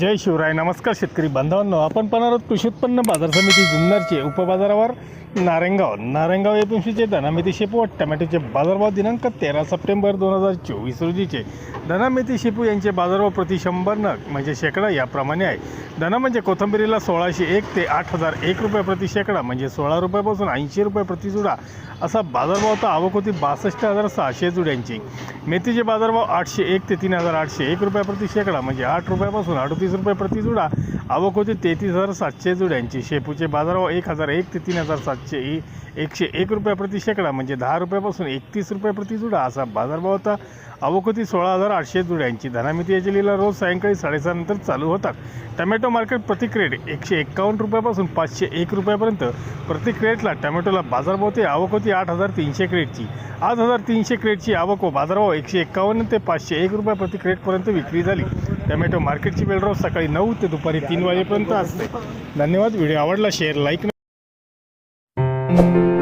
जय शिवराय. नमस्कार शेतकरी बांधवांनो. आपण पाहणार आहोत कृषी उत्पन्न बाजार समिती जुन्नरचे. उपबाजारावर नारायणगाव नारायणगाव एपीएमसीचे धनामेथी शेपू व टमॅटोचे बाजारभाव दिनांक तेरा सप्टेंबर दोन हजार चोवीस रोजीचे. धनामेथी शेपू यांचे बाजारभाव प्रति शंभर नग म्हणजे शेकडा याप्रमाणे आहे. धना म्हणजे कोथंबिरीला सोळाशे एक ते आठ हजार एक रुपये प्रति शेकडा म्हणजे सोळा रुपयापासून ऐंशी रुपये प्रति जुडा. असा बाजारभाव तर आवक होती बासष्ट हजार सहाशे जुड्यांची. मेथीचे बाजारभाव आठशे एक ते तीन हजार आठशे एक रुपये प्रति शेकडा म्हणजे आठ रुपयापासून अडतीस रुपये प्रति जुडा. आवक होती तेहतीस हजार सातशे जुड्यांची. शेपूचे बाजारभाव एक हजार एक ते तीन हजार सातशे एकशे एकशे एक रुपया प्रति शेकडा म्हणजे दहा रुपयापासून एकतीस रुपये प्रति जुडा असा बाजारभाव होता. आवक होती सोळा हजार आठशे जुड्यांची धनामिती याची लिला रोज सायंकाळी साडेसहानंतर चालू होतात. टमॅटो मार्केट प्रति क्रेट एकशे एक्कावन्न रुपयापासून पाचशे एक रुपयापर्यंत. प्रति क्रेटला टमॅटोला बाजारभाव ते आवक होती आठ हजार तीनशे क्रेटची आठ हजार तीनशे क्रेटची आवक व बाजारभाव एकशे एक्कावन्न ते पाचशे एक रुपये प्रति क्रेटपर्यंत विक्री झाली. टमॅटो मार्केटची वेळ रोज सकाळी नऊ ते दुपारी तीन वाजेपर्यंत असते. धन्यवाद. व्हिडिओ आवडला शेअर लाईक you